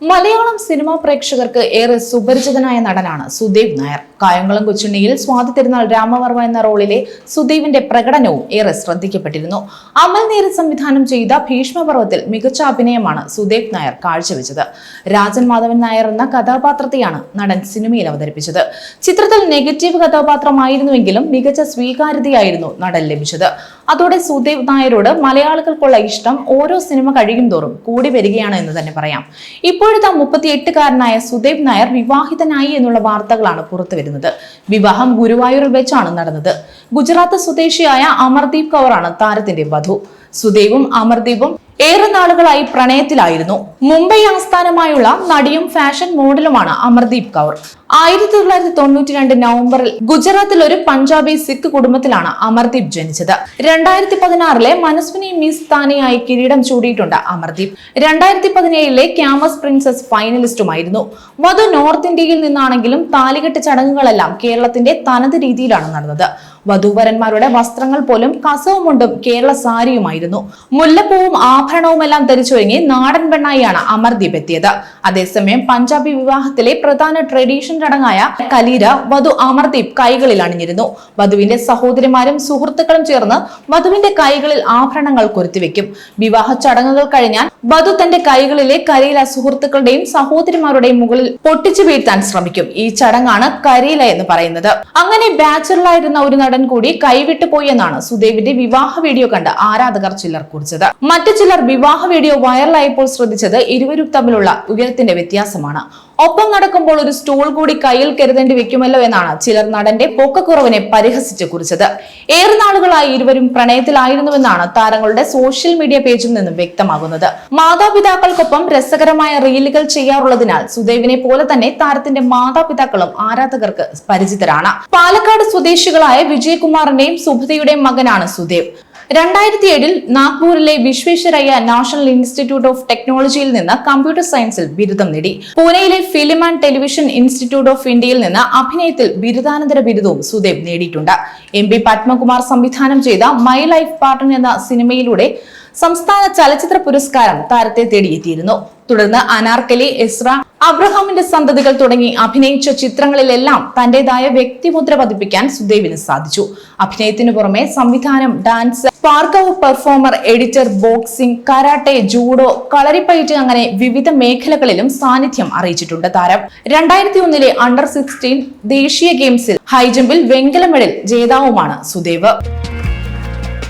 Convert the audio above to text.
Malayalam cinema പ്രേക്ഷകർക്ക് ഏറെ സുപരിചിതനായ നടനാണ് സുദീപ് നായർ. കായംകുളം കൊച്ചുണ്ണിയിൽ സ്വാതി തിരുനാൾ രാമവർമ്മ എന്ന റോളിലെ സുദീപിന്റെ പ്രകടനവും ഏറെ ശ്രദ്ധിക്കപ്പെട്ടിരുന്നു. അമൽ നേരി സംവിധാനം ചെയ്ത ഭീഷ്മപർവത്തിൽ മികച്ച അഭിനയമാണ് സുദീപ് നായർ കാഴ്ചവെച്ചത്. രാജൻ മാധവൻ നായർ എന്ന കഥാപാത്രത്തെയാണ് നടൻ സിനിമയിൽ അവതരിപ്പിച്ചത്. ചിത്രത്തിൽ നെഗറ്റീവ് കഥാപാത്രമായിരുന്നുവെങ്കിലും മികച്ച സ്വീകാര്യതയായിരുന്നു നടൻ ലഭിച്ചത്. അതോടെ സുദേവ് നായരോട് മലയാളികൾക്കുള്ള ഇഷ്ടം ഓരോ സിനിമ കഴിയും തോറും കൂടി വരികയാണ് എന്ന് തന്നെ പറയാം. ഇപ്പോഴത്തെ മുപ്പത്തിയെട്ടുകാരനായ സുദേവ് നായർ വിവാഹിതനായി എന്നുള്ള വാർത്തകളാണ് പുറത്തു വരുന്നത്. വിവാഹം ഗുരുവായൂരിൽ വെച്ചാണ് നടന്നത്. ഗുജറാത്ത് സ്വദേശിയായ അമർദീപ് കൗറാണ് താരത്തിന്റെ വധു. സുദേവും അമർദീപും ഏറെ നാളുകളായി പ്രണയത്തിലായിരുന്നു. മുംബൈ ആസ്ഥാനമായുള്ള നടിയും ഫാഷൻ മോഡലുമാണ് അമർദീപ് കൗർ. ആയിരത്തി തൊള്ളായിരത്തി തൊണ്ണൂറ്റി രണ്ട് നവംബറിൽ ഗുജറാത്തിൽ ഒരു പഞ്ചാബി സിഖ് കുടുംബത്തിലാണ് അമർദീപ് ജനിച്ചത്. രണ്ടായിരത്തി പതിനാറിലെ മനസ്വിനി മിസ് താനയായി കിരീടം ചൂടിയിട്ടുണ്ട് അമർദീപ്. രണ്ടായിരത്തി പതിനേഴിലെ ക്യാമസ് പ്രിൻസസ് ഫൈനലിസ്റ്റുമായിരുന്നു. വധു നോർത്ത് ഇന്ത്യയിൽ നിന്നാണെങ്കിലും താലികെട്ട് ചടങ്ങുകളെല്ലാം കേരളത്തിന്റെ തനത് രീതിയിലാണ് നടന്നത്. വധൂവരന്മാരുടെ വസ്ത്രങ്ങൾ പോലും കസവുമുണ്ടും കേരള സാരിയുമായിരുന്നു. മുല്ലപ്പൂവും ആഭരണവുമെല്ലാം ധരിച്ചൊരുങ്ങി നാടൻ പെണ്ണായിയാണ് അമർദീപ് എത്തിയത്. അതേസമയം പഞ്ചാബി വിവാഹത്തിലെ പ്രധാന ട്രഡീഷൻ ചടങ്ങായ കലീര വധു അമർദീപ് കൈകളിൽ അണിഞ്ഞിരുന്നു. വധുവിന്റെ സഹോദരിമാരും സുഹൃത്തുക്കളും ചേർന്ന് വധുവിന്റെ കൈകളിൽ ആഭരണങ്ങൾ കൊരുത്തിവെക്കും. വിവാഹ ചടങ്ങുകൾ കഴിഞ്ഞാൽ വധു തന്റെ കൈകളിലെ കരീല സുഹൃത്തുക്കളുടെയും സഹോദരിമാരുടെയും മുകളിൽ പൊട്ടിച്ചു വീഴ്ത്താൻ ശ്രമിക്കും. ഈ ചടങ്ങാണ് കരീല എന്ന് പറയുന്നത്. അങ്ങനെ ബാച്ചലറായിരുന്ന ഒരു നടൻ കൂടി കൈവിട്ടു പോയി എന്നാണ് സുദേവിന്റെ വിവാഹ വീഡിയോ കണ്ട് ആരാധകർ ചിലർ കുറിച്ചത്. മറ്റു ചിലർ വിവാഹ വീഡിയോ വൈറലായപ്പോൾ ശ്രദ്ധിച്ചത് ഇരുവരും തമ്മിലുള്ള ഉയരത്തിന്റെ വ്യത്യാസമാണ്. ഒപ്പം നടക്കുമ്പോൾ ഒരു സ്റ്റൂൾ കൂടി കയ്യിൽ കരുതേണ്ടി വെക്കുമല്ലോ എന്നാണ് ചിലർ നടന്റെ പൊക്കക്കുറവിനെ പരിഹസിച്ച് കുറിച്ചത്. ഏറെ നാളുകളായി ഇരുവരും പ്രണയത്തിലായിരുന്നുവെന്നാണ് താരങ്ങളുടെ സോഷ്യൽ മീഡിയ പേജിൽ നിന്നും വ്യക്തമാകുന്നത്. മാതാപിതാക്കൾക്കൊപ്പം രസകരമായ റീലുകൾ ചെയ്യാറുള്ളതിനാൽ സുദേവിനെ പോലെ തന്നെ താരത്തിന്റെ മാതാപിതാക്കളും ആരാധകർക്ക് പരിചിതരാണ്. പാലക്കാട് സ്വദേശികളായ വിജയകുമാറിന്റെയും സുഭതയുടെയും മകനാണ് സുദേവ്. രണ്ടായിരത്തി ഏഴിൽ നാഗ്പൂരിലെ വിശ്വേശ്വരയ്യ നാഷണൽ ഇൻസ്റ്റിറ്റ്യൂട്ട് ഓഫ് ടെക്നോളജിയിൽ നിന്ന് കമ്പ്യൂട്ടർ സയൻസിൽ ബിരുദം നേടി. പൂനെയിലെ film and television institute of ഇന്ത്യയിൽ നിന്ന് അഭിനയത്തിൽ ബിരുദാനന്തര ബിരുദവും സുദേവ് നേടിയിട്ടുണ്ട്. എം പി പത്മകുമാർ സംവിധാനം ചെയ്ത മൈ ലൈഫ് പാർട്ടൺ എന്ന സിനിമയിലൂടെ സംസ്ഥാന ചലച്ചിത്ര പുരസ്കാരം താരത്തെ തേടിയെത്തിയിരുന്നു. തുടർന്ന് അനാർക്കലി എസ്ര അബ്രഹാമിന്റെ സന്തതികൾ തുടങ്ങി അഭിനയിച്ച ചിത്രങ്ങളിലെല്ലാം തന്റേതായ വ്യക്തിമുദ്ര പതിപ്പിക്കാൻ സുദേവിന് സാധിച്ചു. അഭിനയത്തിനു പുറമെ സംവിധാനം dance parkour performer editor boxing karate judo Kalaripayattu അങ്ങനെ വിവിധ മേഖലകളിലും സാന്നിധ്യം അറിയിച്ചിട്ടുണ്ട് താരം. രണ്ടായിരത്തി ഒന്നിലെ അണ്ടർ സിക്സ്റ്റീൻ ദേശീയ ഗെയിംസിൽ ഹൈജമ്പിൽ വെങ്കല മെഡൽ ജേതാവുമാണ് സുദേവ്.